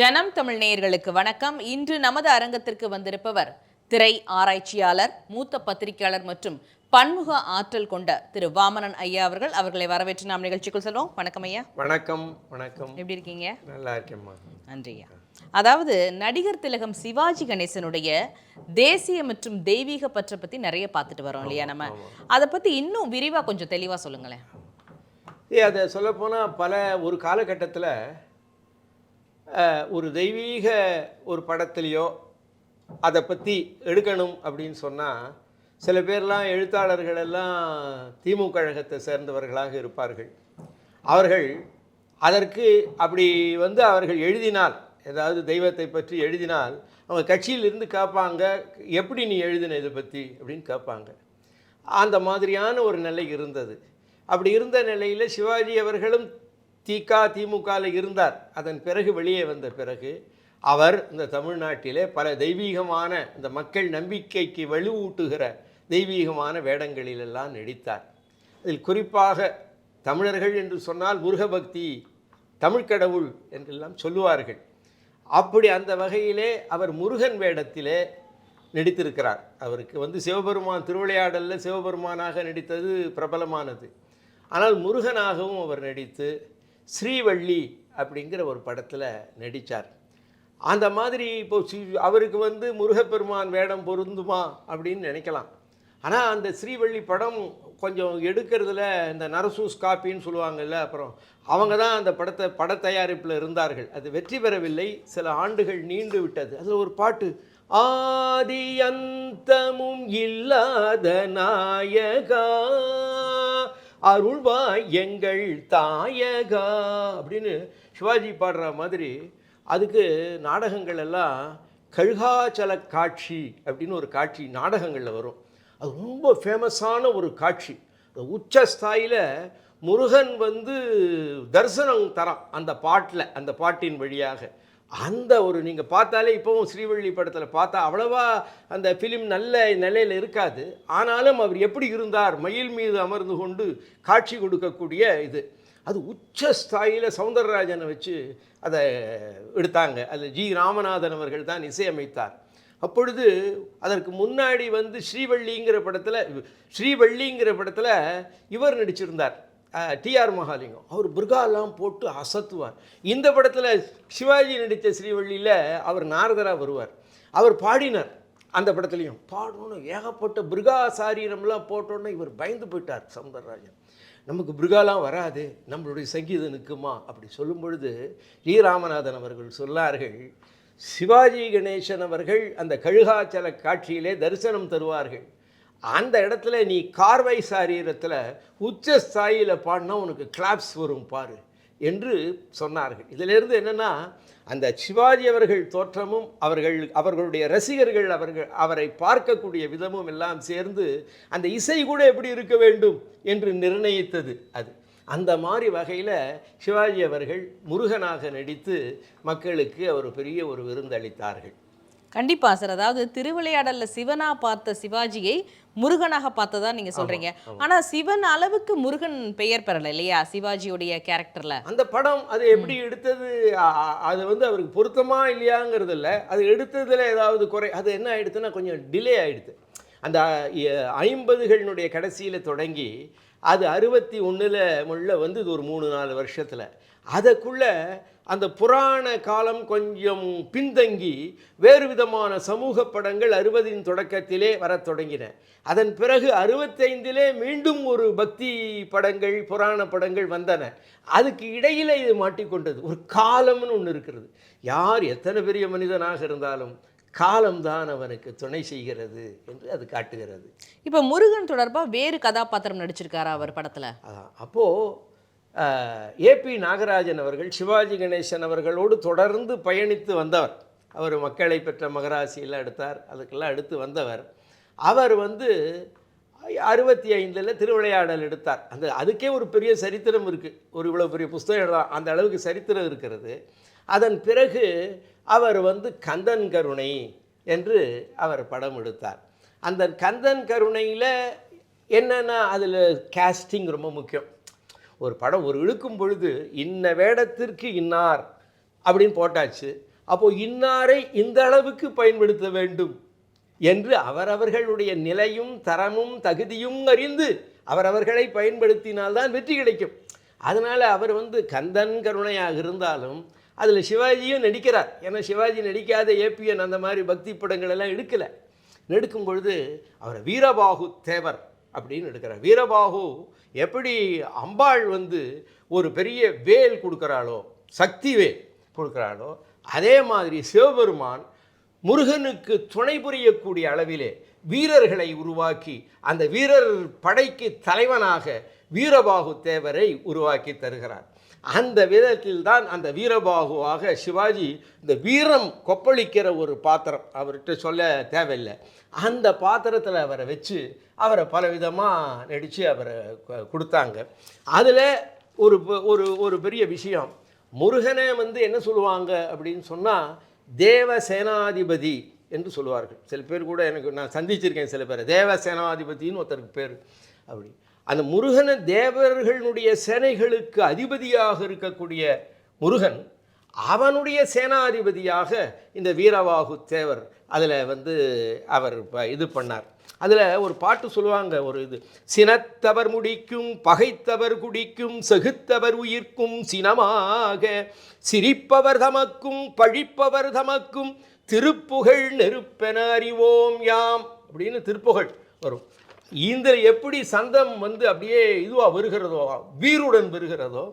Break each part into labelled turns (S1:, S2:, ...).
S1: ஜனம் தமிழ் நேயர்களுக்கு வணக்கம். இன்று நமது அரங்கத்திற்கு வந்திருப்பவர் திரை ஆராய்ச்சியாளர் மூத்த பத்திரிகையாளர் மற்றும் பன்முக ஆற்றல் கொண்ட திரு வாமனன் ஐயா அவர்கள். அவர்களை வரவேற்று நாம் நிகழ்ச்சிக்குள் செல்வோம். வணக்கம் ஐயா.
S2: வணக்கம் வணக்கம்.
S1: எப்படி இருக்கீங்க?
S2: நல்லா இருக்கேம்மா
S1: நன்றி ஐயா. அதாவது நடிகர் திலகம் சிவாஜி கணேசனுடைய தேசிய மற்றும் தெய்வீக பற்றை பத்தி நிறைய பார்த்துட்டு வரோம் இல்லையா நம்ம? அதை பத்தி இன்னும் விரிவா கொஞ்சம் தெளிவா சொல்லுங்களேன்.
S2: ஏ அதை சொல்லப்போனால் பல ஒரு காலகட்டத்தில் ஒரு தெய்வீக ஒரு படத்துலேயோ அதை பற்றி எடுக்கணும் அப்படின்னு சொன்னால் சில பேர்லாம் எழுத்தாளர்கள் எல்லாம் திமுக கழகத்தை சேர்ந்தவர்களாக இருப்பார்கள். அவர்கள் அதற்கு அப்படி வந்து அவர்கள் எழுதினால் ஏதாவது தெய்வத்தை பற்றி எழுதினால் அவங்க கட்சியிலிருந்து கேட்பாங்க எப்படி நீ எழுதின இதை பற்றி அப்படின்னு கேட்பாங்க. அந்த மாதிரியான ஒரு நிலை இருந்தது. அப்படி இருந்த நிலையில் சிவாஜி அவர்களும் திக திமுகவில் இருந்தார். அதன் பிறகு வெளியே வந்த பிறகு அவர் இந்த தமிழ்நாட்டிலே பல தெய்வீகமான இந்த மக்கள் நம்பிக்கைக்கு வலுவூட்டுகிற தெய்வீகமான வேடங்களிலெல்லாம் நடித்தார். அதில் குறிப்பாக தமிழர்கள் என்று சொன்னால் முருகபக்தி தமிழ்க்கடவுள் என்றெல்லாம் சொல்லுவார்கள். அப்படி அந்த வகையிலே அவர் முருகன் வேடத்திலே நடித்திருக்கிறார். அவருக்கு வந்து சிவபெருமான் திருவிளையாடலில் சிவபெருமானாக நடித்தது பிரபலமானது. ஆனால் முருகனாகவும் அவர் நடித்து ஸ்ரீவள்ளி அப்படிங்கிற ஒரு படத்தில் நடித்தார் அந்த மாதிரி இப்போ அவருக்கு வந்து முருகப்பெருமான் வேடம் பொருந்துமா அப்படின்னு நினைக்கலாம். ஆனால் அந்த ஸ்ரீவள்ளி படம் கொஞ்சம் எடுக்கிறதுல இந்த நரசூஸ் காப்பின்னு சொல்லுவாங்கல்ல அப்புறம் அவங்க தான் அந்த படத்தை பட தயாரிப்பில் இருந்தார்கள். அது வெற்றி பெறவில்லை. சில ஆண்டுகள் நீண்டு விட்டது. அதில் ஒரு பாட்டு ஆதி அந்தமும் இல்லாத நாயகா அருள்வாய் எங்கள் தாயகா அப்படின்னு சிவாஜி பாடுற மாதிரி அதுக்கு நாடகங்கள் எல்லாம் கழுகாச்சல காட்சி அப்படின்னு ஒரு காட்சி நாடகங்களில் வரும். அது ரொம்ப ஃபேமஸான ஒரு காட்சி. உச்ச ஸ்தாயில முருகன் வந்து தரிசனம் தரான் அந்த பாட்டில் அந்த பாட்டின் வழியாக. அந்த ஒரு நீங்கள் பார்த்தாலே இப்போவும் ஸ்ரீவள்ளி படத்தில் பார்த்தா அவ்வளவா அந்த ஃபிலிம் நல்ல நிலையில் இருக்காது. ஆனாலும் அவர் எப்படி இருந்தார்? மயில் மீது அமர்ந்து கொண்டு காட்சி கொடுக்கக்கூடிய இது. அது உச்ச ஸ்தாயில சௌந்தரராஜனை வச்சு அதை எடுத்தாங்க. அது ஜி ராமநாதன் அவர்கள் தான் இசையமைத்தார். அப்பொழுது அதற்கு முன்னாடி வந்து ஸ்ரீவள்ளிங்கிற படத்தில் ஸ்ரீவள்ளிங்கிற படத்தில் இவர் நடிச்சிருந்தார். டிஆர் மகாலிங்கம். அவர் பிருகாலாம் போட்டு அசத்துவார். இந்த படத்தில் சிவாஜி நடித்த ஸ்ரீவள்ளியில் அவர் நாரதராக வருவார். அவர் பாடினார் அந்த படத்துலையும். பாடணும்னு ஏகப்பட்ட பிருகா சாரீரம்லாம் போட்டோன்னே இவர் பயந்து போயிட்டார் சௌந்தரராஜன் நமக்கு பிருகாலாம் வராது. நம்மளுடைய சங்கீதம் நிற்குமா அப்படி சொல்லும் பொழுது டி. ராமநாதன் அவர்கள் சொன்னார்கள் சிவாஜி கணேசன் அவர்கள் அந்த கழுகாச்சல காட்சியிலே தரிசனம் தருவார்கள். அந்த இடத்துல நீ கார்வை சாரீரத்தில் உச்ச ஸ்தாயில் பாடினா உனக்கு கிளாப்ஸ் வரும் பாரு என்று சொன்னார்கள். இதிலிருந்து என்னென்னா அந்த சிவாஜி அவர்கள் தோற்றமும் அவர்கள் அவர்களுடைய ரசிகர்கள் அவர்கள் அவரை பார்க்கக்கூடிய விதமும் எல்லாம் சேர்ந்து அந்த இசை கூட எப்படி இருக்க வேண்டும் என்று நிர்ணயித்தது அது. அந்த மாதிரி வகையில் சிவாஜி அவர்கள் முருகனாக நடித்து மக்களுக்கு அவர் பெரிய ஒரு விருந்தளித்தார்கள்.
S1: கண்டிப்பா சார். அதாவது திருவிளையாடல்ல சிவனா பார்த்த சிவாஜியை முருகனாக பார்த்ததா நீங்க சொல்றீங்க. ஆனா சிவன் அளவுக்கு முருகன் பெயர் பெறல இல்லையா? சிவாஜியுடைய கேரக்டர்ல.
S2: அந்த படம் அது எப்படி எடுத்தது? அது வந்து அவருக்கு பொருத்தமா இல்லையாங்கிறது இல்லை. அது எடுத்ததில் ஏதாவது குறை அது என்ன ஆயிடுதுன்னா கொஞ்சம் டிலே ஆயிடுது. அந்த ஐம்பதுகளினுடைய கடைசியில் தொடங்கி அது அறுபத்தி ஒன்றில் முள்ள வந்து இது ஒரு மூணு நாலு வருஷத்தில். அதற்குள்ளே அந்த புராண காலம் கொஞ்சம் பின்தங்கி வேறு விதமான சமூக படங்கள் அறுபதின் தொடக்கத்திலே வரத் தொடங்கின. அதன் பிறகு அறுபத்தைந்திலே மீண்டும் ஒரு பக்தி படங்கள் புராண படங்கள் வந்தன. அதுக்கு இடையில் இது மாட்டிக்கொண்டது. ஒரு காலம்னு ஒன்று இருக்கிறது. யார் எத்தனை பெரிய மனிதனாக இருந்தாலும் காலம்தான் அவனுக்கு துணை செய்கிறது என்று அது காட்டுகிறது.
S1: இப்ப முருகன் தொடர்பா வேறு கதாபாத்திரம் நடிச்சிருக்காரா அவர் படத்துல?
S2: அதான் அப்போது ஏபி நாகராஜன் அவர்கள் சிவாஜி கணேசன் அவர்களோடு தொடர்ந்து பயணித்து வந்தவர். அவர் மக்களை பெற்ற மகராசியெல்லாம் எடுத்தார் அதுக்கெல்லாம் எடுத்து வந்தவர். அவர் வந்து அறுபத்தி ஐந்தில் திருவிளையாடல் எடுத்தார். அந்த அதுக்கே ஒரு பெரிய சரித்திரம் இருக்குது ஒரு இவ்வளோ பெரிய புஸ்தகம் எழுதலாம். அந்த அளவுக்கு சரித்திரம் இருக்கிறது. அதன் பிறகு அவர் வந்து கந்தன் கருணை என்று அவர் படம் எடுத்தார். அந்த கந்தன் கருணையில் என்னென்னா அதில் கேஸ்டிங் ரொம்ப முக்கியம். ஒரு படம் ஒரு இழுக்கும் பொழுது இன்ன வேடத்திற்கு இன்னார் அப்படின்னு போட்டாச்சு. அப்போது இன்னாரை இந்த அளவுக்கு பயன்படுத்த வேண்டும் என்று அவரவர்களுடைய நிலையும் தரமும் தகுதியும் அறிந்து அவரவர்களை பயன்படுத்தினால்தான் வெற்றி கிடைக்கும். அதனால் அவர் வந்து கந்தன் கருணையாக இருந்தாலும் அதில் சிவாஜியும் நடிக்கிறார். ஏன்னா சிவாஜி நடிக்காத ஏபிஎன் அந்த மாதிரி பக்தி படங்கள் எல்லாம் எடுக்கலை. எடுக்கும் பொழுது அவரை வீரபாகு தேவர் அப்படின்னு எடுக்கிறார். வீரபாகு எப்படி அம்பாள் வந்து ஒரு பெரிய வேல் கொடுக்குறாளோ சக்தி வேல் கொடுக்குறாளோ அதே மாதிரி சிவபெருமான் முருகனுக்கு துணை புரியக்கூடிய அளவிலே வீரர்களை உருவாக்கி அந்த வீரர் படைக்கு தலைவனாக வீரபாகு தேவரை உருவாக்கி தருகிறார். அந்த விதத்தில் தான் அந்த வீரபாகுவாக சிவாஜி இந்த வீரம் கொப்பளிக்கிற ஒரு பாத்திரம் அவர்கிட்ட சொல்ல தேவையில்லை. அந்த பாத்திரத்தில் அவரை வச்சு அவரை பலவிதமாக நடித்து அவரை கொடுத்தாங்க. அதில் ஒரு ஒரு ஒரு பெரிய விஷயம். முருகனை வந்து என்ன சொல்லுவாங்க அப்படின்னு சொன்னால் தேவ சேனாதிபதி என்று சொல்லுவார்கள். சில பேர் கூட எனக்கு நான் சந்திச்சிருக்கேன் சில பேர். தேவ சேனாதிபதின்னு ஒருத்தருக்கு பேர். அப்படி. அந்த முருகன தேவர்களுடைய சேனைகளுக்கு அதிபதியாக இருக்கக்கூடிய முருகன் அவனுடைய சேனாதிபதியாக இந்த வீரவாகு தேவர் அதில் வந்து அவர் இது பண்ணார். அதில் ஒரு பாட்டு சொல்லுவாங்க ஒரு இது சினத்தவர் முடிக்கும் பகைத்தவர் குடிக்கும் செகுத்தவர் உயிர்க்கும் சினமாக சிரிப்பவர் தமக்கும் பழிப்பவர் தமக்கும் திருப்புகழ் நெருப்பென அறிவோம் யாம் அப்படின்னு திருப்புகழ் வரும். இந்த எப்படி சந்தம் வந்து அப்படியே இதுவாக வருகிறதோ வீருடன் வருகிறதோ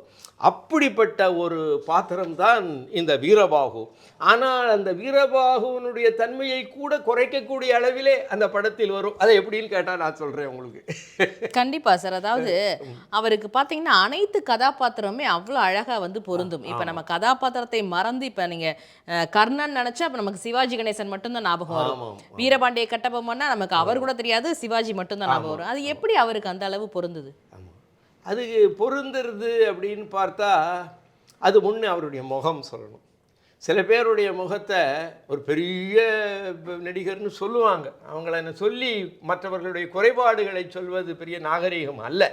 S2: அப்படிப்பட்ட ஒரு பாத்திரம்தான் இந்த வீரபாகு. ஆனால் அந்த வீரபாகுவனுடைய தன்மையை கூட குறைக்கக்கூடிய அளவிலே அந்த படத்தில் வரும். அதை எப்படின்னு கேட்டால் நான் சொல்கிறேன் உங்களுக்கு.
S1: கண்டிப்பா சார். அதாவது அவருக்கு பாத்தீங்கன்னா அனைத்து கதாபாத்திரமுமே அவ்வளோ அழகா வந்து பொருந்தும். இப்ப நம்ம கதாபாத்திரத்தை மறந்து இப்ப நீங்க அஹ், கர்ணன் நினைச்சா அப்ப நமக்கு சிவாஜி கணேசன் மட்டும்தான் ஞாபகம் வரும். வீரபாண்டிய கட்டபொம்மன்னா நமக்கு அவர் கூட தெரியாது சிவாஜி மட்டும்தான் ஞாபகம் வரும். அது எப்படி அவருக்கு அந்த அளவு பொருந்தது?
S2: ஆமாம் அது பொருந்துறது அப்படின்னு பார்த்தா அது முன்னே அவருடைய முகம் சொல்லணும். சில பேருடைய முகத்தை ஒரு பெரிய நடிகர்னு சொல்லுவாங்க. அவங்கள என்ன சொல்லி மற்றவர்களுடைய குறைபாடுகளை சொல்வது பெரிய நாகரீகம் அல்ல.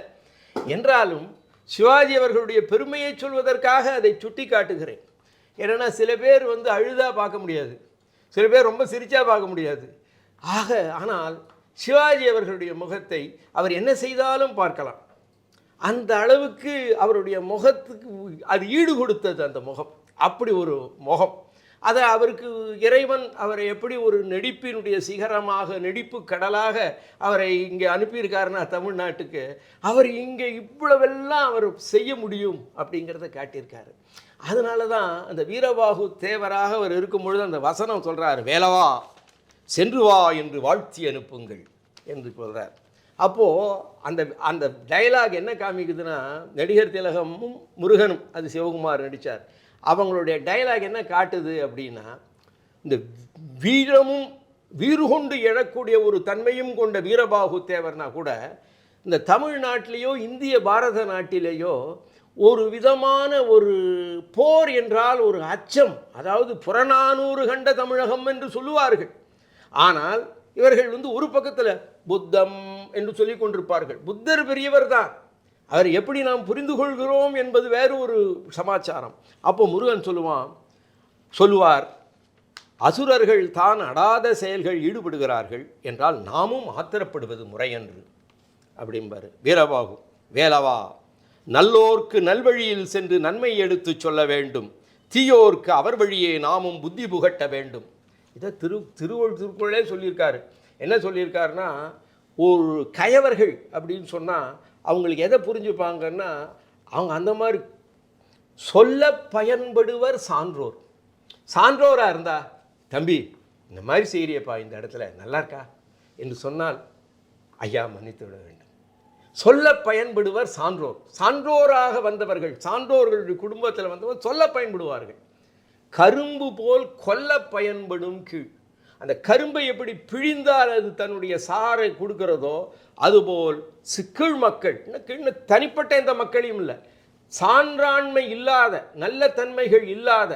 S2: என்றாலும் சிவாஜி அவர்களுடைய பெருமையை சொல்வதற்காக அதை சுட்டி காட்டுகிறேன் ஏன்னா சில பேர் வந்து அழுதா பார்க்க முடியாது. சில பேர் ரொம்ப சிரிச்சா பார்க்க முடியாது. ஆக ஆனால் சிவாஜி அவர்களுடைய முகத்தை அவர் என்ன செய்தாலும் பார்க்கலாம். அந்த அளவுக்கு அவருடைய முகத்துக்கு அது ஈடு கொடுத்தது அந்த முகம். அப்படி ஒரு முகம். அதை அவருக்கு இறைவன் அவரை எப்படி ஒரு நடிப்பினுடைய சிகரமாக நடிப்பு கடலாக அவரை இங்கே அனுப்பியிருக்காருன்னா தமிழ்நாட்டுக்கு அவர் இங்கே இவ்வளவெல்லாம் அவர் செய்ய முடியும் அப்படிங்கிறத காட்டியிருக்காரு. அதனால தான் அந்த வீரபாகு தேவராக அவர் இருக்கும் பொழுது அந்த வசனம் சொல்கிறார் வேலவா சென்று வா என்று வாழ்த்தி அனுப்புங்கள் என்று சொல்கிறார் அப்போது அந்த அந்த டயலாக் என்ன காமிக்குதுன்னா நடிகர் திலகமும் முருகனும் அது சிவகுமார் நடித்தார் அவங்களுடைய டயலாக் என்ன காட்டுது அப்படின்னா இந்த வீரமும் வீறு கொண்டு எழக்கூடிய ஒரு தன்மையும் கொண்ட வீரபாகு தேவர்னா கூட இந்த தமிழ்நாட்டிலேயோ இந்திய பாரத நாட்டிலேயோ ஒரு விதமான ஒரு போர் என்றால் ஒரு அச்சம் அதாவது புறநானூறு கண்ட தமிழகம் என்று சொல்லுவார்கள். ஆனால் இவர்கள் வந்து ஒரு பக்கத்தில் புத்தம் என்று சொல்லிக் கொண்டிருப்பார்கள். புத்தர் பெரியவர் தான் அவர் எப்படி நாம் புரிந்து கொள்கிறோம் என்பது வேறு ஒரு சமாச்சாரம். அப்போ முருகன் சொல்லுவான் சொல்லுவார் அசுரர்கள் தான் அடாத செயல்கள் ஈடுபடுகிறார்கள் என்றால் நாமும் ஆத்திரப்படுவது முறையன்று. அப்படிம்பார். வீரபாகு வேலவா நல்லோர்க்கு நல்வழியில் சென்று நன்மை எடுத்துச் சொல்ல வேண்டும். தீயோர்க்கு அவர் வழியே நாமும் புத்தி புகட்ட வேண்டும். இதை திரு திருவள் திருக்குறளே சொல்லியிருக்காரு. என்ன சொல்லியிருக்காருன்னா ஒரு கயவர்கள் அப்படின்னு சொன்னால் அவங்களுக்கு எதை புரிஞ்சுப்பாங்கன்னா அவங்க அந்த மாதிரி சொல்ல பயன்படுவர் சான்றோர். சான்றோராக இருந்தா தம்பி இந்த மாதிரி செய்கிறியப்பா இந்த இடத்துல நல்லா இருக்கா? என்று சொன்னால் ஐயா மன்னித்து விட வேண்டும். சொல்ல பயன்படுவர் சான்றோர். சான்றோராக வந்தவர்கள் சான்றோர்களுடைய குடும்பத்தில் வந்தவர் சொல்ல பயன்படுவார்கள். கரும்பு போல் கொல்ல பயன்படும் கீழ். அந்த கரும்பை எப்படி பிழிந்தால் அது தன்னுடைய சாரை கொடுக்கிறதோ அதுபோல் சிக்கீழ் மக்கள் இன்னும் தனிப்பட்ட எந்த மக்களையும் இல்லை சான்றாண்மை இல்லாத நல்ல தன்மைகள் இல்லாத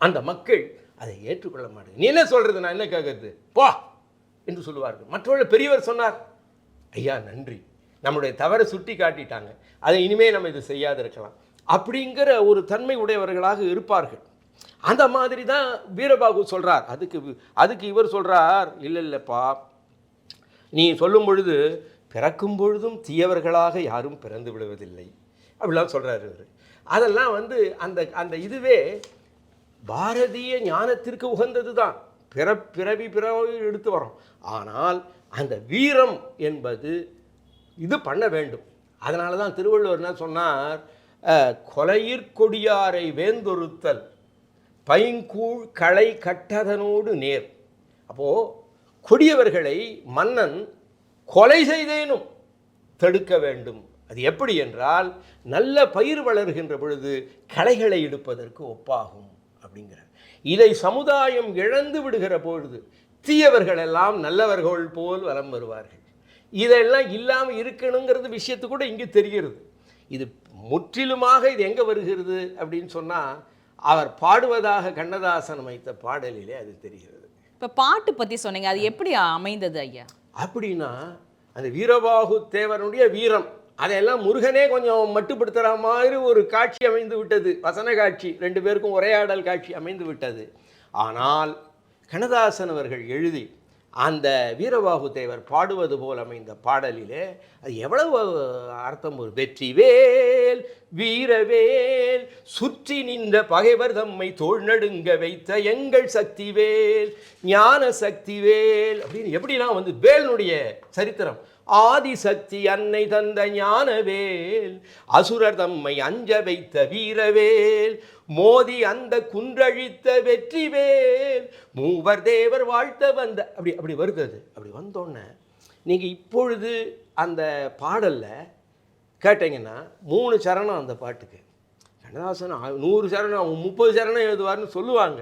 S2: அந்த மக்கள் அதை ஏற்றுக்கொள்ள மாட்டாங்க. நீ என்ன சொல்கிறது நான் என்ன கேட்கறது? போ என்று சொல்லுவார்கள். மற்றவர்கள் பெரியவர் சொன்னார் ஐயா நன்றி. நம்முடைய தவறை சுட்டி காட்டிட்டாங்க அதை இனிமேல் நம்ம இது செய்யாது இருக்கலாம் அப்படிங்கிற ஒரு தன்மை உடையவர்களாக இருப்பார்கள். அந்த மாதிரி தான் வீரபாகு சொல்கிறார் அதுக்கு அதுக்கு இவர் சொல்கிறார் இல்லை இல்லைப்பா. நீ சொல்லும் பொழுது பிறக்கும் பொழுதும் தீயவர்களாக யாரும் பிறந்து விடுவதில்லை. அப்படிலாம் சொல்கிறார் இவர். அதெல்லாம் வந்து அந்த அந்த இதுவே பாரதிய ஞானத்திற்கு உகந்தது தான் பிற பிறவி பிறவி எடுத்து வரோம். ஆனால் அந்த வீரம் என்பது இது பண்ண வேண்டும். அதனால தான் திருவள்ளுவர் என்ன சொன்னார்? கொலையிற்கொடியாரை வேந்தொருத்தல் பைங்கூழ் களை கட்டதனோடு நேர். அப்போது கொடியவர்களை மன்னன் கொலை செய்தேனும் தடுக்க வேண்டும். அது எப்படி என்றால் நல்ல பயிர் வளர்கின்ற பொழுது களைகளை எடுப்பதற்கு ஒப்பாகும் அப்படிங்கிறார். இதை சமுதாயம் இழந்து விடுகிற பொழுது தீயவர்கள் எல்லாம் நல்லவர்கள் போல் வலம் வருவார்கள். இதெல்லாம் இல்லாமல் இருக்கணுங்கிறது விஷயத்து கூட இங்கே தெரிகிறது. இது முற்றிலுமாக இது எங்கே வருகிறது அப்படின்னு சொன்னால் அவர் பாடுவதாக கண்ணதாசன் அமைத்த பாடலிலே அது தெரிகிறது.
S1: இப்ப பாட்டு பத்தி சொன்னீங்க அது எப்படி அமைந்தது ஐயா?
S2: அப்படின்னா அந்த வீரபாகு தேவனுடைய வீரம் அதையெல்லாம் முருகனே கொஞ்சம் மட்டுப்படுத்துகிற மாதிரி ஒரு காட்சி அமைந்து விட்டது. வசன காட்சி ரெண்டு பேருக்கும் உரையாடல் காட்சி அமைந்து விட்டது. ஆனால் கண்ணதாசன் அவர்கள் எழுதி அந்த வீரபாகு தேவர் பாடுவது போல் அமைந்த பாடலிலே அது எவ்வளவு அர்த்தம் ஒரு வெற்றி வேல் வீரவேல் சுற்றி நின்ற பகைவர் தம்மை தோள் நடுங்க வைத்த எங்கள் சக்தி வேல் ஞான சக்தி வேல் அப்படின்னு எப்படிலாம் வந்து வேலுடைய சரித்திரம் ஆதிசக்தி அன்னை தந்த ஞானவேல் அசுரர் தம்மை அஞ்ச வைத்த வீரவேல் மோதி அந்த குன்றழித்த வெற்றிவேல் மூவர் தேவர் வாழ்த்த வந்த அப்படி அப்படி வருது அது அப்படி வந்தோடனே நீங்கள் இப்பொழுது அந்த பாடலில் கேட்டிங்கன்னா மூணு சரணம் அந்த பாட்டுக்கு. கண்ணதாசன் நூறு சரணம் அவங்க முப்பது சரணம் எழுதுவார்னு சொல்லுவாங்க.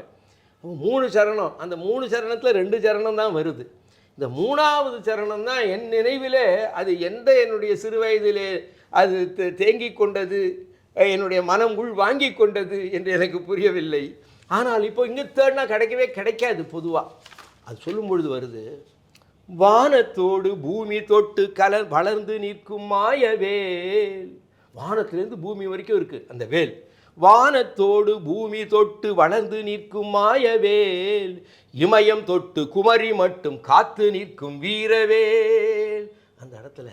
S2: மூணு சரணம் அந்த மூணு சரணத்தில் ரெண்டு சரணம் தான் வருது. இந்த மூணாவது சரணம் தான் என் நினைவிலே அது எந்த என்னுடைய சிறு வயதிலே அது தே- கொண்டது என்னுடைய மனம் உள் வாங்கி கொண்டது என்று எனக்கு புரியவில்லை. ஆனால் இப்போ இங்கே தேடினா கிடைக்கவே கிடைக்காது பொதுவாக அது சொல்லும் பொழுது வருது வானத்தோடு பூமி தொட்டு கலர் வளர்ந்து நிற்கும் மாயவேல் வானத்திலேருந்து பூமி வரைக்கும் இருக்குது அந்த வேல். வானத்தோடு பூமி தொட்டு வளர்ந்து நிற்கும் மாயவேல் இமயம் தொட்டு குமரி மட்டும் காத்து நிற்கும் வீரவேல். அந்த இடத்துல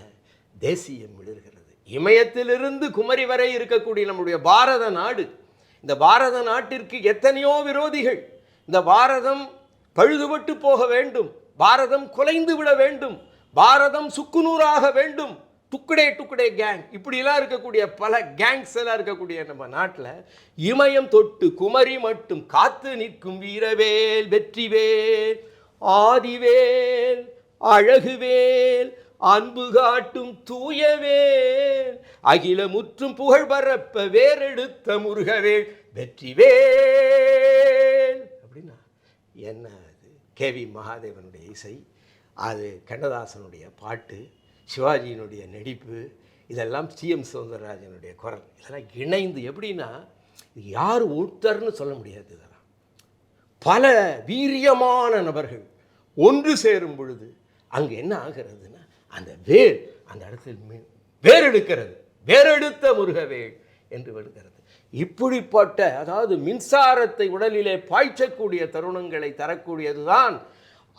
S2: தேசியம் விழுகிறது. இமயத்திலிருந்து குமரி வரை இருக்கக்கூடிய நம்முடைய பாரத நாடு இந்த பாரத நாட்டிற்கு எத்தனையோ விரோதிகள் இந்த பாரதம் பழுதுபட்டு போக வேண்டும் பாரதம் குலைந்து விட வேண்டும் பாரதம் சுக்குநூறாக வேண்டும் டுக்குடே டுக்குடே கேங் இப்படிலாம் இருக்கக்கூடிய பல கேங்ஸ் எல்லாம் இருக்கக்கூடிய நம்ம நாட்டில் இமயம் தொட்டு குமரி மட்டும் காத்து நிற்கும் வீரவேல் வெற்றிவேல் ஆதிவேல் அழகுவேல் அன்பு காட்டும் தூயவேல் அகில முற்றும் புகழ் பரப்ப வேறெடுத்த முருகவேல் வெற்றிவேல். அப்படின்னா என்ன அது? கேவி மகாதேவனுடைய இசை அது கண்ணதாசனுடைய பாட்டு சிவாஜியினுடைய நடிப்பு இதெல்லாம் சிஎம் சௌந்தரராஜனுடைய குரல் இதெல்லாம் இணைந்து எப்படின்னா இது யார் ஒருத்தர்னு சொல்ல முடியாது இதெல்லாம். பல வீரியமான நபர்கள் ஒன்று சேரும் பொழுது அங்கே என்ன ஆகிறதுன்னா அந்த வேர் அந்த இடத்தில் மீ- வேரெடுக்கிறது வேரெடுத்த முருகவேள் என்று வருகிறது இப்படிப்பட்ட அதாவது மின்சாரத்தை உடலிலே பாய்ச்சக்கூடிய தருணங்களை தரக்கூடியதுதான்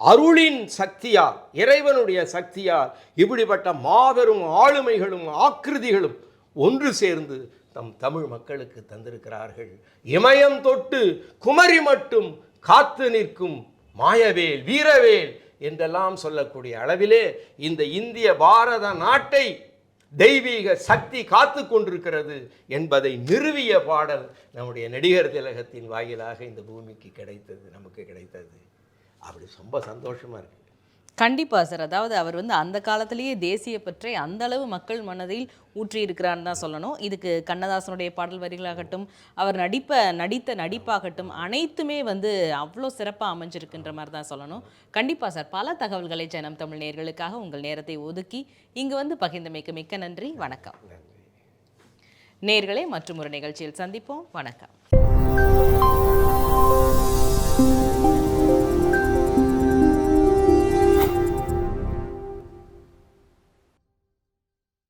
S2: அருளின் சக்தியால் இறைவனுடைய சக்தியால் இப்படிப்பட்ட மாபெரும் ஆளுமைகளும் ஆக்கிருதிகளும் ஒன்று சேர்ந்து தம் தமிழ் மக்களுக்கு தந்திருக்கிறார்கள். இமயம் தொட்டு குமரி மட்டும் காத்து நிற்கும் மாயவேல் வீரவேல் என்றெல்லாம் சொல்லக்கூடிய அளவிலே இந்த இந்திய பாரத நாட்டை தெய்வீக சக்தி காத்து கொண்டிருக்கிறது என்பதை நிறுவிய பாடல் நம்முடைய நடிகர் திலகத்தின் வாயிலாக இந்த பூமிக்கு கிடைத்தது நமக்கு கிடைத்தது. அப்படி ரொம்ப சந்தோஷமா இருக்கு.
S1: கண்டிப்பா சார். அதாவது அவர் வந்து அந்த காலத்திலேயே தேசிய பற்றை அந்த அளவு மக்கள் மனதில் ஊற்றி இருக்கிறான்னு தான் சொல்லணும். இதுக்கு கண்ணதாசனுடைய பாடல் வரிகளாகட்டும் அவர் நடிப்ப நடித்த நடிப்பாகட்டும் அனைத்துமே வந்து அவ்வளோ சிறப்பாக அமைஞ்சிருக்குன்ற மாதிரி தான் சொல்லணும். கண்டிப்பா சார். பல தகவல்களை ஜனம் தமிழ் நேயர்களுக்காக உங்கள் நேரத்தை ஒதுக்கி இங்கு வந்து பகிர்ந்தமைக்கு மிக்க நன்றி. வணக்கம்.
S2: நன்றி.
S1: நேயர்களே மற்றும் ஒரு நிகழ்ச்சியில் சந்திப்போம். வணக்கம்.